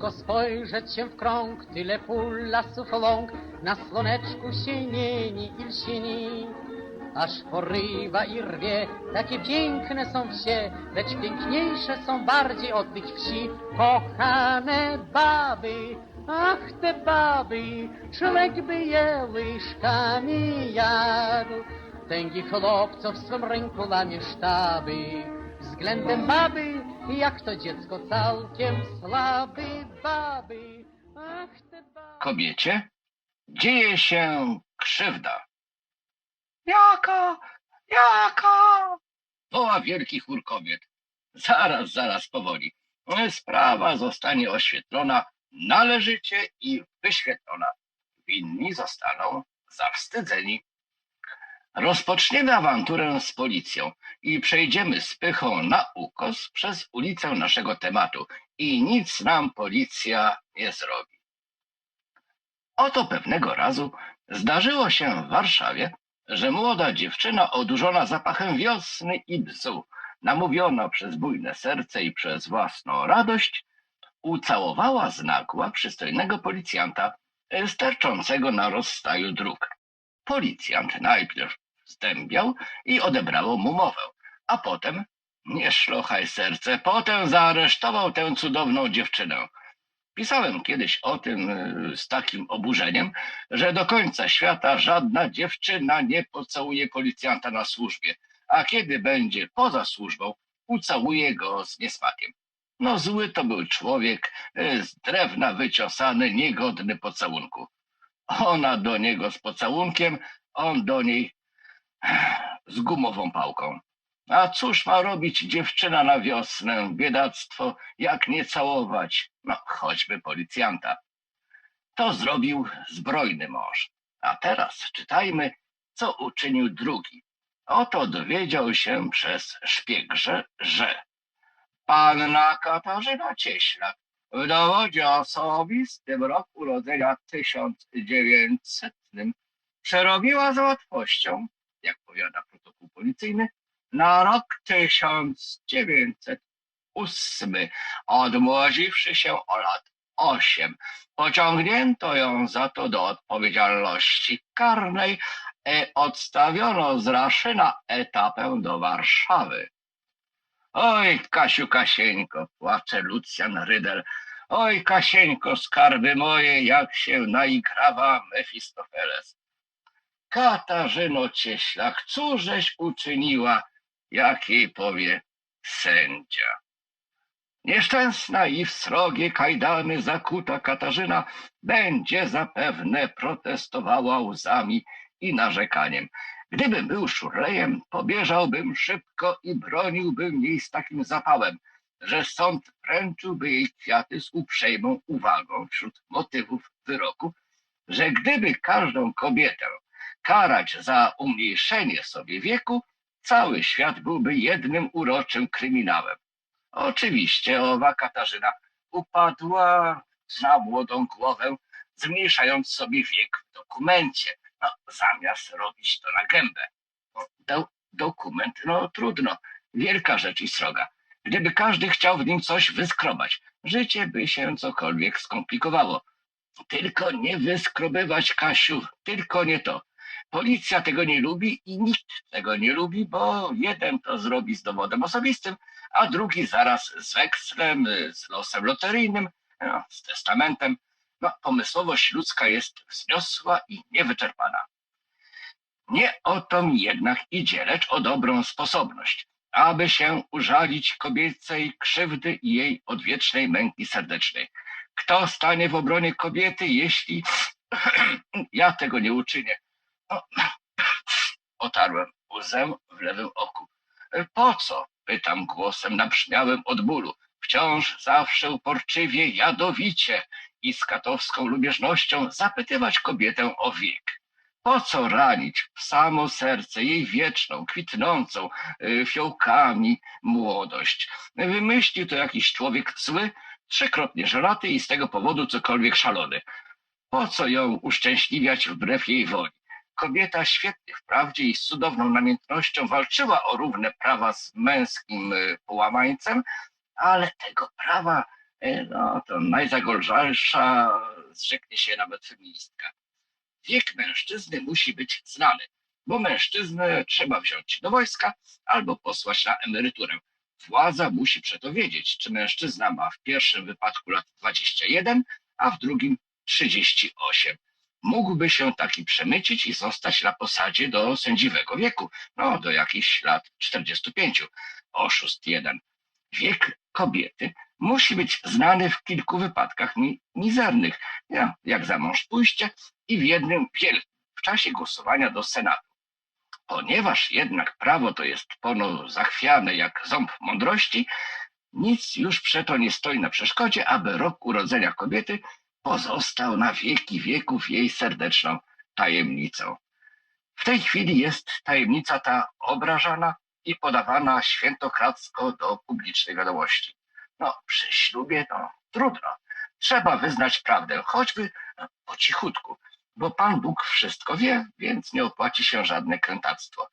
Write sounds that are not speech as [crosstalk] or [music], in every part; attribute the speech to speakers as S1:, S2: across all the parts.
S1: Tylko spojrzeć się w krąg, tyle pól, lasów, ląk, na słoneczku sienieni i lśni. Aż porywa i rwie, takie piękne są wsie, lecz piękniejsze są bardziej od tych wsi. Kochane baby, ach te baby, człowiek by je łyżkami jadł. Tęgi chłopców swym ręku lamie sztaby. Względem baby, jak to dziecko całkiem słaby baby. Ach te baby.
S2: Kobiecie dzieje się krzywda. Jaka? Jaka? Woła wielki chór kobiet. Zaraz, zaraz, powoli. Sprawa zostanie oświetlona należycie i wyświetlona. Winni zostaną zawstydzeni. Rozpoczniemy awanturę z policją i przejdziemy z pychą na ukos przez ulicę naszego tematu i nic nam policja nie zrobi. Oto pewnego razu zdarzyło się w Warszawie, że młoda dziewczyna odurzona zapachem wiosny i bzu, namówiona przez bujne serce i przez własną radość, ucałowała z nagła przystojnego policjanta e, sterczącego na rozstaju dróg. Policjant najpierw zdębiał i odebrało mu mowę, a potem, nie szlochaj serce, potem zaaresztował tę cudowną dziewczynę. Pisałem kiedyś o tym y, z takim oburzeniem, że do końca świata żadna dziewczyna nie pocałuje policjanta na służbie, a kiedy będzie poza służbą, ucałuje go z niesmakiem. No zły to był człowiek, y, z drewna wyciosany, niegodny pocałunku. Ona do niego z pocałunkiem, on do niej z gumową pałką. A cóż ma robić dziewczyna na wiosnę, biedactwo, jak nie całować, no choćby policjanta. To zrobił zbrojny mąż. A teraz czytajmy, co uczynił drugi. Oto dowiedział się przez szpiegrze, że panna Katarzyna Cieślak w dowodzie osobistym rok urodzenia 1900 przerobiła z łatwością, jak powiada protokół policyjny, na rok 1908, odmłodziwszy się o lat 8. Pociągnięto ją za to do odpowiedzialności karnej i odstawiono z Raszyna etapę do Warszawy. Oj, Kasiu Kasieńko, płacze Lucjan Rydel. Oj, Kasieńko, skarby moje, jak się naigrawa Mefistofeles. Katarzyno Cieślak, cóżeś uczyniła, jak jej powie sędzia. Nieszczęsna i w srogie kajdany zakuta Katarzyna będzie zapewne protestowała łzami i narzekaniem. Gdybym był szurlejem, pobieżałbym szybko i broniłbym jej z takim zapałem, że sąd wręczyłby jej kwiaty z uprzejmą uwagą wśród motywów wyroku, że gdyby każdą kobietę karać za umniejszenie sobie wieku, cały świat byłby jednym uroczym kryminałem. Oczywiście owa Katarzyna upadła na młodą głowę, zmniejszając sobie wiek w dokumencie, no, zamiast robić to na gębę. Do, dokument, no trudno, wielka rzecz i sroga. Gdyby każdy chciał w nim coś wyskrobać, życie by się cokolwiek skomplikowało. Tylko nie wyskrobywać, Kasiu, tylko nie to. Policja tego nie lubi i nikt tego nie lubi, bo jeden to zrobi z dowodem osobistym, a drugi zaraz z wekslem, z losem loteryjnym, no, z testamentem. No, pomysłowość ludzka jest wzniosła i niewyczerpana. Nie o to mi jednak idzie, lecz o dobrą sposobność, aby się użalić kobiecej krzywdy i jej odwiecznej męki serdecznej. Kto stanie w obronie kobiety, jeśli [clears throat] ja tego nie uczynię? [clears throat] Otarłem łzę w lewym oku. Po co? Pytam głosem nabrzmiałym od bólu. Wciąż zawsze uporczywie, jadowicie i z katowską lubieżnością zapytywać kobietę o wiek. Po co ranić w samo serce jej wieczną, kwitnącą y, fiołkami młodość? Wymyślił to jakiś człowiek zły, trzykrotnie żelaty i z tego powodu cokolwiek szalony. Po co ją uszczęśliwiać wbrew jej woli? Kobieta świetnie wprawdzie i z cudowną namiętnością walczyła o równe prawa z męskim y, połamańcem, ale tego prawa E, No to najzagorszalsza zrzeknie się nawet feministka. Wiek mężczyzny musi być znany, bo mężczyznę trzeba wziąć do wojska albo posłać na emeryturę. Władza musi przeto wiedzieć, czy mężczyzna ma w pierwszym wypadku lat 21, a w drugim 38. Mógłby się taki przemycić i zostać na posadzie do sędziwego wieku, no do jakichś lat 45. Oszust jeden. Wiek kobiety musi być znany w kilku wypadkach mi mizernych, ja, jak za mąż pójście i w jednym wielkim, w czasie głosowania do Senatu. Ponieważ jednak prawo to jest pono zachwiane jak ząb mądrości, nic już przeto nie stoi na przeszkodzie, aby rok urodzenia kobiety pozostał na wieki wieków jej serdeczną tajemnicą. W tej chwili jest tajemnica ta obrażana i podawana świętokradzko do publicznej wiadomości. No, przy ślubie no trudno. Trzeba wyznać prawdę, choćby po cichutku, bo Pan Bóg wszystko wie, więc nie opłaci się żadne krętactwo.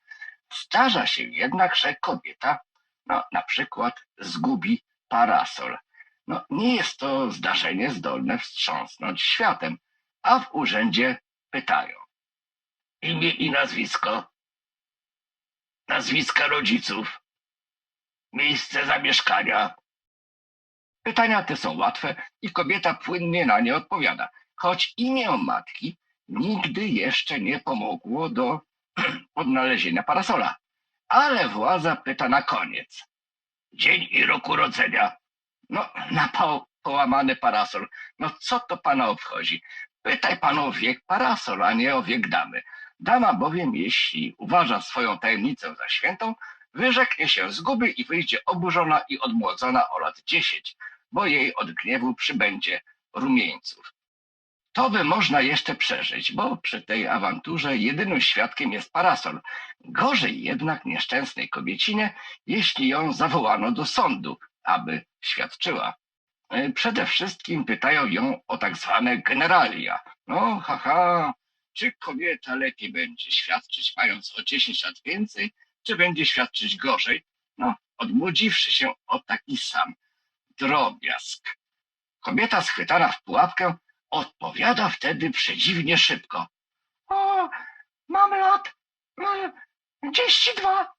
S2: Zdarza się jednak, że kobieta, no, na przykład zgubi parasol. No, nie jest to zdarzenie zdolne wstrząsnąć światem, a w urzędzie pytają. Imię i nazwisko, nazwiska rodziców, miejsce zamieszkania. Pytania te są łatwe i kobieta płynnie na nie odpowiada, choć imię matki nigdy jeszcze nie pomogło do [clears throat] odnalezienia parasola. Ale władza pyta na koniec. Dzień i rok urodzenia. No, na po, połamany parasol. No co to pana obchodzi? Pytaj pan o wiek parasol, a nie o wiek damy. Dama bowiem, jeśli uważa swoją tajemnicę za świętą, wyrzeknie się zguby i wyjdzie oburzona i odmłodzona o lat dziesięć, bo jej od gniewu przybędzie rumieńców. To by można jeszcze przeżyć, bo przy tej awanturze jedynym świadkiem jest parasol. Gorzej jednak nieszczęsnej kobiecinie, jeśli ją zawołano do sądu, aby świadczyła. E, Przede wszystkim pytają ją o tak zwane generalia. No, haha, czy kobieta lepiej będzie świadczyć mając o 10 lat więcej, czy będzie świadczyć gorzej? No, odmłodziwszy się o taki sam drobiazg. Kobieta schwytana w pułapkę odpowiada wtedy przedziwnie szybko. O, mam lat mm, 32.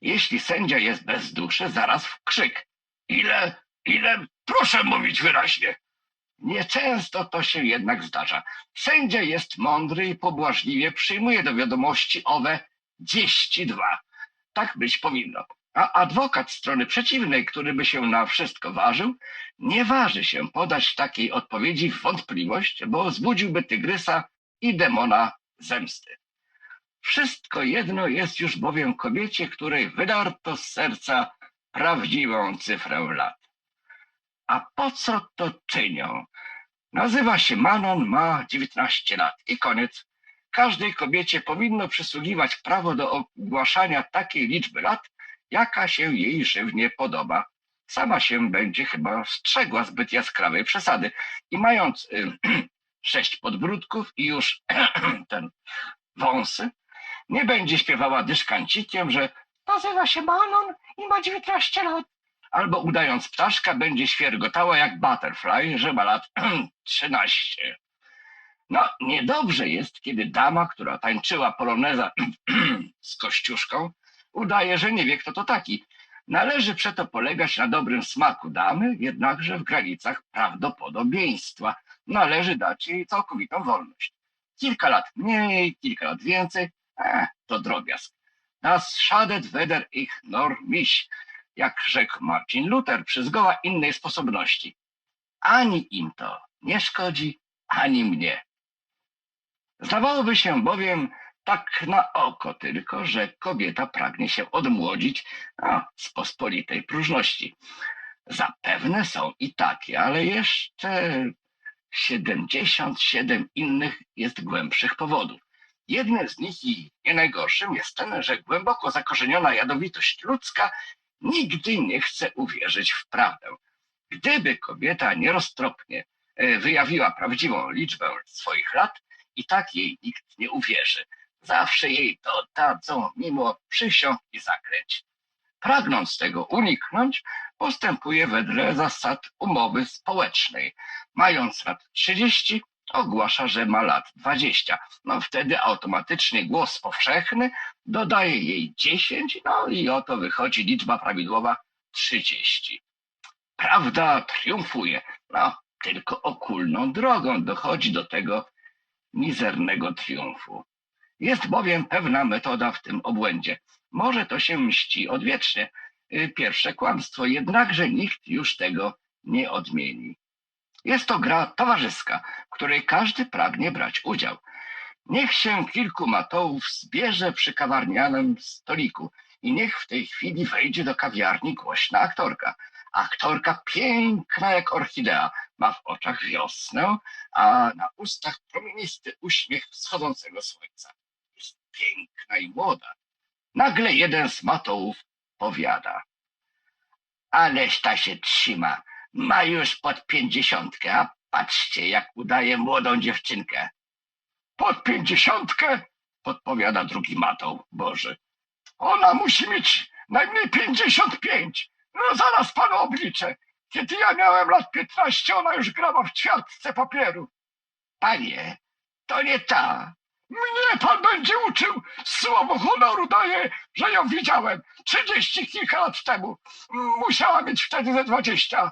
S2: Jeśli sędzia jest bez duszy, zaraz w krzyk. Ile, ile, proszę mówić wyraźnie. Nieczęsto to się jednak zdarza. Sędzia jest mądry i pobłażliwie przyjmuje do wiadomości owe 32. Tak być powinno. A adwokat strony przeciwnej, który by się na wszystko ważył, nie waży się podać takiej odpowiedzi w wątpliwość, bo zbudziłby tygrysa i demona zemsty. Wszystko jedno jest już bowiem kobiecie, której wydarto z serca prawdziwą cyfrę lat. A po co to czynią? Nazywa się Manon, ma 19 lat i koniec. Każdej kobiecie powinno przysługiwać prawo do ogłaszania takiej liczby lat, jaka się jej żywnie podoba. Sama się będzie chyba strzegła zbyt jaskrawej przesady i mając y, [clears throat] sześć podbródków i już [clears throat] ten wąsy, nie będzie śpiewała dyszkancikiem, że nazywa się Manon i ma 19 lat. Albo udając ptaszka, będzie świergotała jak butterfly, że ma lat [clears throat] 13. No, niedobrze jest, kiedy dama, która tańczyła poloneza [clears throat] z kościuszką, udaje, że nie wie, kto to taki. Należy przeto polegać na dobrym smaku damy, jednakże w granicach prawdopodobieństwa. Należy dać jej całkowitą wolność. Kilka lat mniej, kilka lat więcej, eh, to drobiazg. Das schadet weder ich nor mich, jak rzekł Marcin Luther przy zgoła innej sposobności. Ani im to nie szkodzi, ani mnie. Zdawałoby się bowiem tak na oko tylko, że kobieta pragnie się odmłodzić a, z pospolitej próżności. Zapewne są i takie, ale jeszcze 77 innych jest głębszych powodów. Jednym z nich i nie najgorszym jest ten, że głęboko zakorzeniona jadowitość ludzka nigdy nie chce uwierzyć w prawdę. Gdyby kobieta nieroztropnie e, wyjawiła prawdziwą liczbę swoich lat, i tak jej nikt nie uwierzy. Zawsze jej to dadzą mimo przysiąg i zaklęć. Pragnąc tego uniknąć, postępuje wedle zasad umowy społecznej. Mając lat 30, ogłasza, że ma lat 20. No wtedy automatycznie głos powszechny dodaje jej 10, no i oto wychodzi liczba prawidłowa 30. Prawda triumfuje, no tylko okulną drogą dochodzi do tego mizernego triumfu. Jest bowiem pewna metoda w tym obłędzie. Może to się mści odwiecznie. Y, Pierwsze kłamstwo, jednakże nikt już tego nie odmieni. Jest to gra towarzyska, w której każdy pragnie brać udział. Niech się kilku matołów zbierze przy kawarnianym stoliku i niech w tej chwili wejdzie do kawiarni głośna aktorka. Aktorka piękna jak orchidea, ma w oczach wiosnę, a na ustach promienisty uśmiech wschodzącego słońca. Jest piękna i młoda. Nagle jeden z matołów powiada. Ależ ta się trzyma, ma już pod pięćdziesiątkę, a patrzcie, jak udaje młodą dziewczynkę. Pod pięćdziesiątkę? Podpowiada drugi matoł, Boży. Ona musi mieć najmniej pięćdziesiąt pięć. No zaraz panu obliczę. Kiedy ja miałem lat piętnaście, ona już grała w ćwiartce papieru. Panie, to nie ta. Mnie pan będzie uczył. Słowo honoru daję, że ją widziałem trzydzieści kilka lat temu. Musiała mieć wtedy ze dwadzieścia.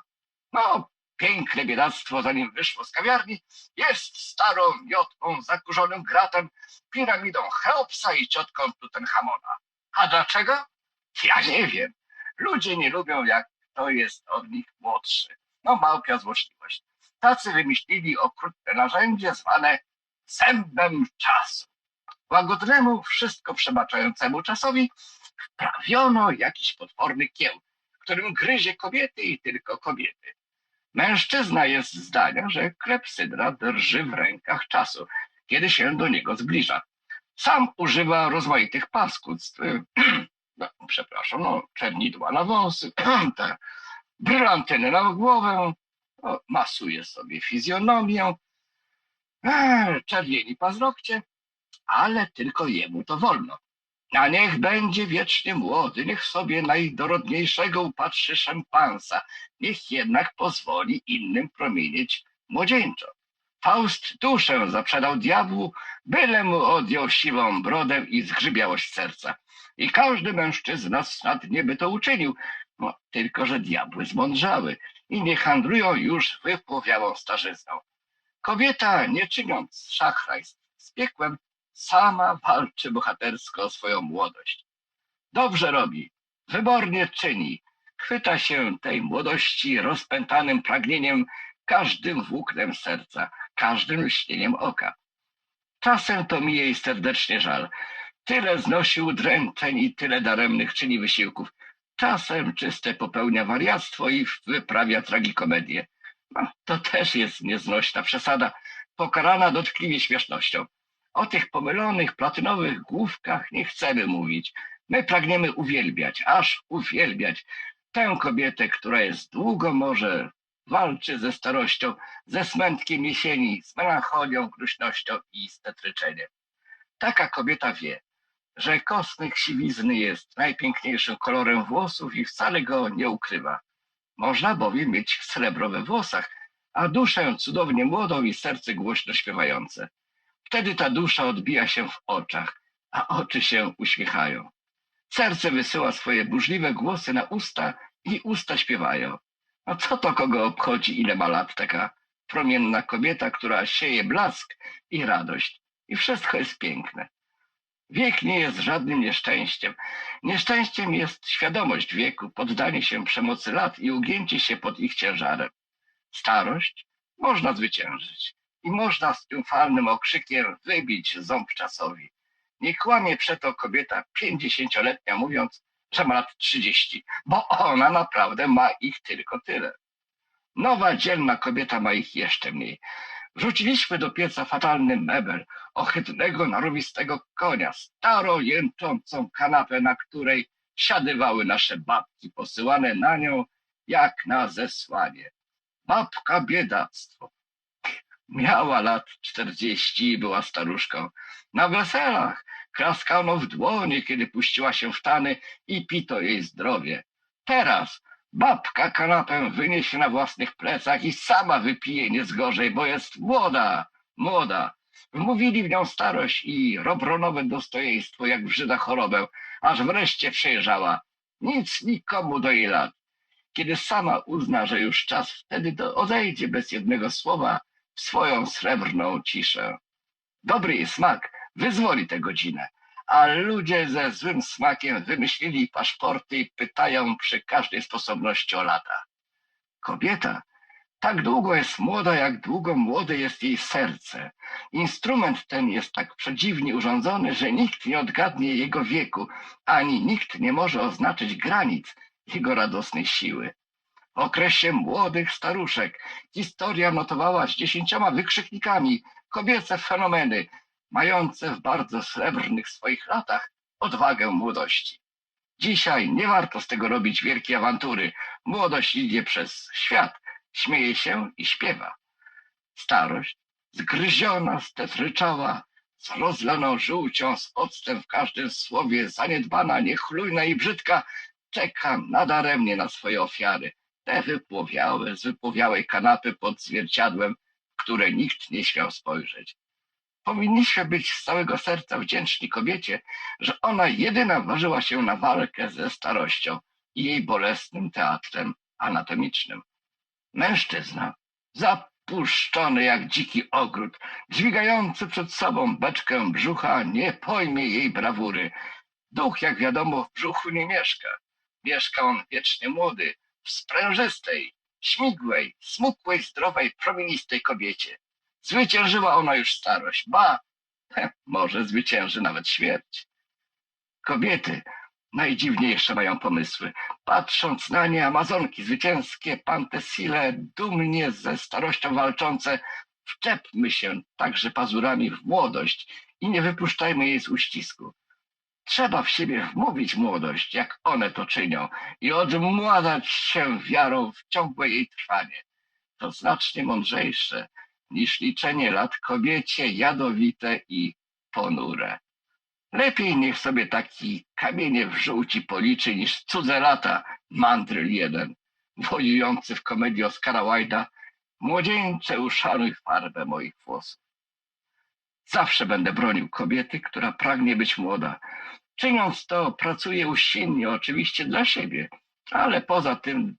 S2: No, piękne biedactwo, zanim wyszło z kawiarni, jest starą miotką, zakurzonym gratem, piramidą Cheopsa i ciotką Tutenchamona. A dlaczego? Ja nie wiem. Ludzie nie lubią, jak to jest od nich młodszy. No, małpia złośliwość. Tacy wymyślili okrutne narzędzie zwane zębem czasu. Łagodnemu, wszystko przebaczającemu czasowi wprawiono jakiś potworny kieł, którym gryzie kobiety i tylko kobiety. Mężczyzna jest zdania, że klepsydra drży w rękach czasu, kiedy się do niego zbliża. Sam używa rozmaitych paskudstw, [clears throat] no, przepraszam, no, czernidła na wąsy, [clears throat] te brylantyny na głowę, no, masuje sobie fizjonomię, e, czerwieni paznokcie, ale tylko jemu to wolno. A niech będzie wiecznie młody, niech sobie najdorodniejszego upatrzy szampansa, niech jednak pozwoli innym promienieć młodzieńczo. Faust duszę zaprzedał diabłu, byle mu odjął siwą brodę i zgrzybiałość serca. I każdy mężczyzna snadnie by to uczynił, no, tylko że diabły zmądrzały i nie handlują już wypłowiałą starzyzną. Kobieta, nie czyniąc szachrajstw z piekłem, sama walczy bohatersko o swoją młodość. Dobrze robi, wybornie czyni, chwyta się tej młodości rozpętanym pragnieniem, każdym włóknem serca, każdym lśnieniem oka. Czasem to mi jej serdecznie żal. Tyle znosi udręczeń i tyle daremnych czyni wysiłków. Czasem czyste popełnia wariactwo i wyprawia tragikomedię. No, to też jest nieznośna przesada, pokarana dotkliwie śmiesznością. O tych pomylonych, platynowych główkach nie chcemy mówić. My pragniemy uwielbiać, aż uwielbiać tę kobietę, która jest długo może, walczy ze starością, ze smętkiem jesieni, z melancholią, gruźnością i stetryczeniem. Taka kobieta wie, że kosmyk siwizny jest najpiękniejszym kolorem włosów i wcale go nie ukrywa. Można bowiem mieć srebro we włosach, a duszę cudownie młodą i serce głośno śpiewające. Wtedy ta dusza odbija się w oczach, a oczy się uśmiechają. Serce wysyła swoje burzliwe głosy na usta i usta śpiewają. A co to kogo obchodzi, ile ma lat taka promienna kobieta, która sieje blask i radość. I wszystko jest piękne. Wiek nie jest żadnym nieszczęściem. Nieszczęściem jest świadomość wieku, poddanie się przemocy lat i ugięcie się pod ich ciężarem. Starość można zwyciężyć i można z triumfalnym okrzykiem wybić ząb czasowi. Nie kłamie przeto kobieta pięćdziesięcioletnia mówiąc, że ma lat trzydzieści, bo ona naprawdę ma ich tylko tyle. Nowa dzielna kobieta ma ich jeszcze mniej. Wrzuciliśmy do pieca fatalny mebel, ohydnego, narowistego konia, starą, jęczącą kanapę, na której siadywały nasze babki, posyłane na nią jak na zesłanie. Babka biedactwo. Miała lat czterdzieści i była staruszką. Na weselach klaskano w dłonie, kiedy puściła się w tany i pito jej zdrowie. Teraz babka kanapę wyniesie na własnych plecach i sama wypije nie zgorzej, bo jest młoda, młoda. Wmówili w nią starość i robronowe dostojeństwo, jak w Żyda chorobę, aż wreszcie przejrzała. Nic nikomu do jej lat. Kiedy sama uzna, że już czas, wtedy to odejdzie bez jednego słowa swoją srebrną ciszę. Dobry jej smak wyzwoli tę godzinę, a ludzie ze złym smakiem wymyślili paszporty i pytają przy każdej sposobności o lata. Kobieta tak długo jest młoda, jak długo młode jest jej serce. Instrument ten jest tak przedziwnie urządzony, że nikt nie odgadnie jego wieku, ani nikt nie może oznaczyć granic jego radosnej siły. Okresie młodych staruszek historia notowała z dziesięcioma wykrzyknikami kobiece fenomeny, mające w bardzo srebrnych swoich latach odwagę młodości. Dzisiaj nie warto z tego robić wielkiej awantury. Młodość idzie przez świat, śmieje się i śpiewa. Starość, zgryziona, stetryczała, z rozlaną żółcią, z octem w każdym słowie, zaniedbana, niechlujna i brzydka, czeka nadaremnie na swoje ofiary. Te wypłowiałe, z wypłowiałej kanapy pod zwierciadłem, w które nikt nie śmiał spojrzeć. Powinniśmy być z całego serca wdzięczni kobiecie, że ona jedyna ważyła się na walkę ze starością i jej bolesnym teatrem anatomicznym. Mężczyzna, zapuszczony jak dziki ogród, dźwigający przed sobą beczkę brzucha, nie pojmie jej brawury. Duch, jak wiadomo, w brzuchu nie mieszka. Mieszka on wiecznie młody, sprężystej, śmigłej, smukłej, zdrowej, promienistej kobiecie. Zwyciężyła ona już starość, ba, [laughs] może zwycięży nawet śmierć. Kobiety najdziwniejsze mają pomysły. Patrząc na nie, Amazonki zwycięskie, Pantesile, dumnie ze starością walczące, wczepmy się także pazurami w młodość i nie wypuszczajmy jej z uścisku. Trzeba w siebie wmówić młodość, jak one to czynią, i odmładać się wiarą w ciągłe jej trwanie. To znacznie mądrzejsze niż liczenie lat kobiecie jadowite i ponure. Lepiej niech sobie taki kamienie w żółci policzy niż cudze lata, mandryl jeden, wojujący w komedii Oscara Wilda, młodzieńcze uszanuj farbę moich włosów. Zawsze będę bronił kobiety, która pragnie być młoda. Czyniąc to, pracuję usilnie, oczywiście dla siebie, ale poza tym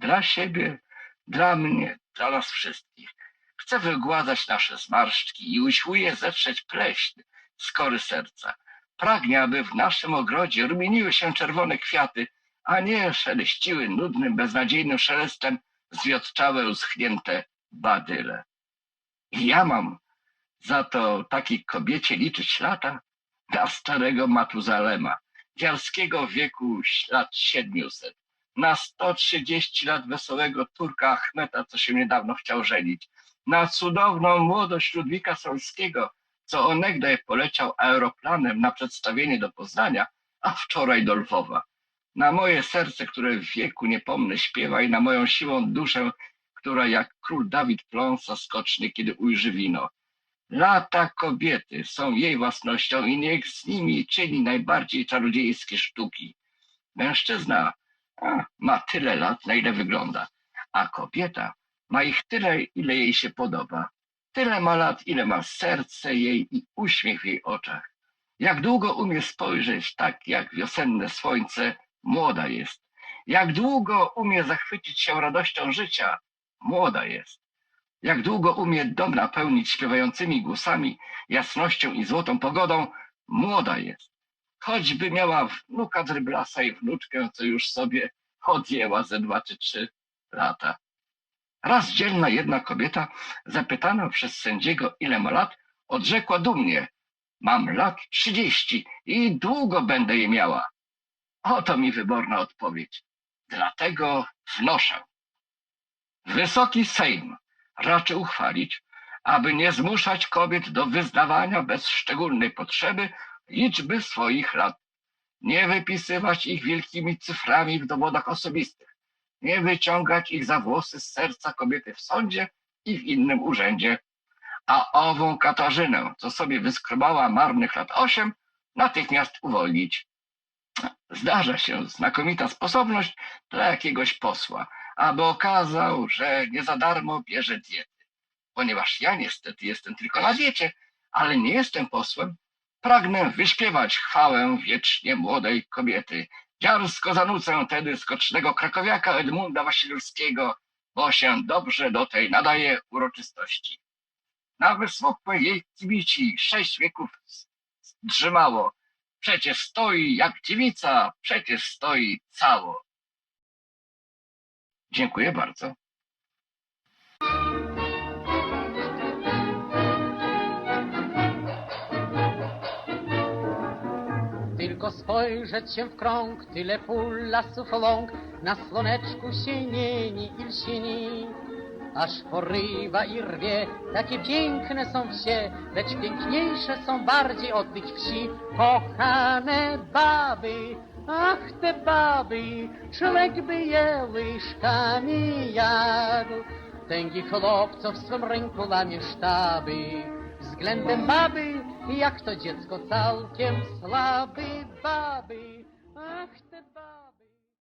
S2: dla siebie, dla mnie, dla nas wszystkich. Chcę wygładzać nasze zmarszczki i usiłuję zetrzeć pleśń z kory serca. Pragnie, aby w naszym ogrodzie rumieniły się czerwone kwiaty, a nie szeleściły nudnym, beznadziejnym szelestem zwiotczałe, uschnięte badyle. I ja mam za to takiej kobiecie liczyć lata na starego Matuzalema, dziarskiego wieku lat siedmiuset, na 130 lat wesołego Turka Achmeta, co się niedawno chciał żenić, na cudowną młodość Ludwika Solskiego, co onegdaj poleciał aeroplanem na przedstawienie do Poznania, a wczoraj do Lwowa. Na moje serce, które w wieku niepomny śpiewa i na moją siłą duszę, która jak król Dawid pląsa skocznie, kiedy ujrzy wino. Lata kobiety są jej własnością i niech z nimi czyni najbardziej czarodziejskie sztuki. Mężczyzna a, ma tyle lat, na ile wygląda, a kobieta ma ich tyle, ile jej się podoba. Tyle ma lat, ile ma serce jej i uśmiech w jej oczach. Jak długo umie spojrzeć tak, jak wiosenne słońce, młoda jest. Jak długo umie zachwycić się radością życia, młoda jest. Jak długo umie dom napełnić śpiewającymi głosami, jasnością i złotą pogodą, młoda jest. Choćby miała wnuka Dryblasa i wnuczkę, co już sobie odjęła ze dwa czy trzy lata. Raz dzielna jedna kobieta, zapytana przez sędziego, ile ma lat, odrzekła dumnie: Mam lat trzydzieści i długo będę je miała. Oto mi wyborna odpowiedź. Dlatego wnoszę. Wysoki Sejm raczy uchwalić, aby nie zmuszać kobiet do wyznawania bez szczególnej potrzeby liczby swoich lat, nie wypisywać ich wielkimi cyframi w dowodach osobistych, nie wyciągać ich za włosy z serca kobiety w sądzie i w innym urzędzie, a ową Katarzynę, co sobie wyskrobała marnych lat osiem, natychmiast uwolnić. Zdarza się znakomita sposobność dla jakiegoś posła, aby okazał, że nie za darmo bierze diety. Ponieważ ja niestety jestem tylko na diecie, ale nie jestem posłem, pragnę wyśpiewać chwałę wiecznie młodej kobiety. Dziarsko zanucę tedy skocznego krakowiaka Edmunda Wasilewskiego, bo się dobrze do tej nadaje uroczystości. Na wysmukłej jej kibici sześć wieków drzymało. Przecież stoi jak dziewica, przecież stoi cało. Dziękuję bardzo.
S1: Tylko spojrzeć się w krąg, tyle pól lasów ląk, na słoneczku się nieni i lśni. Aż porywa i rwie, takie piękne są wsie, lecz piękniejsze są bardziej od tych wsi. Kochane baby, ach te baby, człowiek by je łyżkami jadł. Tęgi chłopców w swym ręku łamie sztaby, względem baby, jak to dziecko całkiem słaby baby, ach.